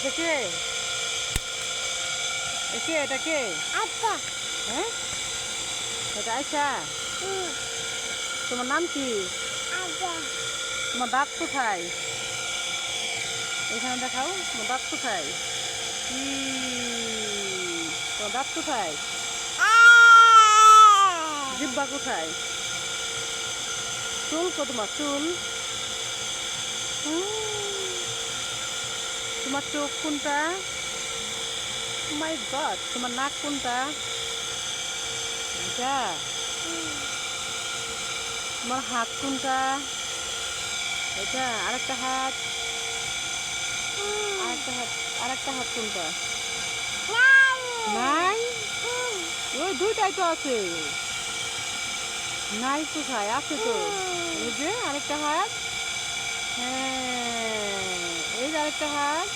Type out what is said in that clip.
এটা কে কে এটা কে? আব্বা। হ্যাঁ? এটা আয়সা তোমার নাম কি? তোমার দাঁত কোথায়? এখানে দেখাও তোমার দাঁত কোথায়? কি তোমার দাঁত কোথায়? জিব্বা কোথায়? চুল কো তোমার চুল? তোমার চোখ কোনটা মাই গড তোমার নাক কোনটা? এটা তোমার হাত কোনটা? এটা আরেকটা হাত। আরেকটা হাত আরেকটা হাত কোনটা? নাই? ওই দুইটাই তো আছে। নাই কোথায়? আছে তো। এই যে, আরেকটা হাত। হ্যাঁ আরেকটা হাত